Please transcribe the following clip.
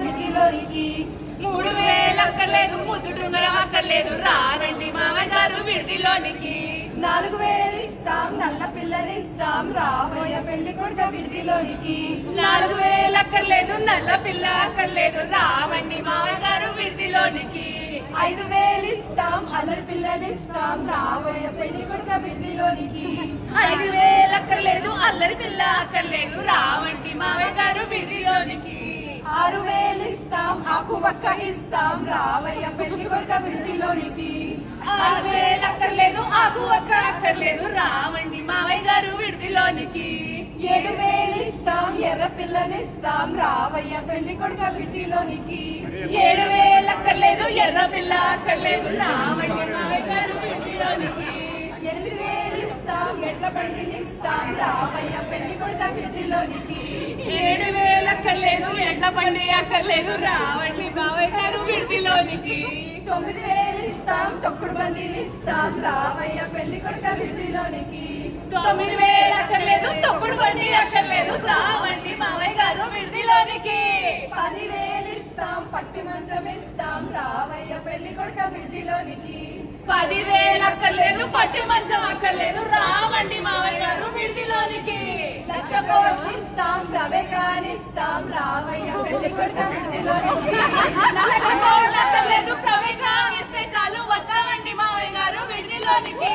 విడిలోనికి మూడు వేలు అక్కర్లేదు ముద్దు అక్కర్లేదు. రారండి మామయ్య గారు విడిదిలోనికి. నాలుగు వేలు ఇస్తాం నల్ల పిల్లనిస్తాం రాబోయే పెళ్ళి కొడుక విడిలోనికి నాలుగు వేలు అక్కర్లేదు నల్ల పిల్ల అక్కర్లేదు. రావండి మామయ్య గారు విడిదిలోనికి. ఐదు వేలు ఇస్తాం అల్లరి పిల్లనిస్తాం రాబోయే పెళ్ళి కొడుక విడిలోనికి ఐదు వేలు అక్కర్లేదు అల్లరి పిల్ల అక్కర్లేదు. రావండి మామయ్య గారు విడిదిలోనికి. ఇస్తాం ఆకు వక్క ఇస్తాం రావయ్య పెళ్ళి కొడుక వృద్ధిలోనికి ఆరు వేలు అక్కర్లేదు ఆకు ఒక్క అక్కర్లేదు రావండి మావయ్య గారు విడిదిలోనికి. ఏడు వేలు ఇస్తాం ఎర్ర పిల్లనిస్తాం రావయ్య పెళ్ళి కొడుక విడిదిలోనికి. ఏడు వేలు అక్కర్లేదు ఎర్ర పిల్ల అక్కర్లేదు రావండి మావయ్య గారు విడిదిలోనికి. ఎనిమిది వేలు ఇస్తాం ఎడ్ల బండిని ఇస్తాం రావయ్య పెళ్ళి కొడుక విడిదిలోనికి. ఏడు వేలు అక్కర్లేదు ఎండ బండి అక్కర్లేదు రావండి మావయ్య గారు విడిదిలోనికి. తొమ్మిది వేలు ఇస్తాం తొక్కుడు బండిని ఇస్తాం రావయ్య పెళ్ళి కొడుక విడిలోనికి తొమ్మిది వేలు అక్కర్లేదు తొక్కుడు బండి అక్కర్లేదు రావండి మావయ్య గారు విడిదిలోనికి. పది వేలు ఇస్తాం పట్టి మంచం ఇస్తాం రావయ్య పెళ్ళి కొడుక విడిలోనికి పది వేలు అక్కర్లేదు పట్టి మంచం లక్ష కోట్లు ఇస్తాం ప్రవేగానిస్తాం రావయ్య పెళ్ళి కొడతాం లక్ష కోట్లు చాలు. వస్తామండి మావయ్య గారు వెళ్ళిలోనికి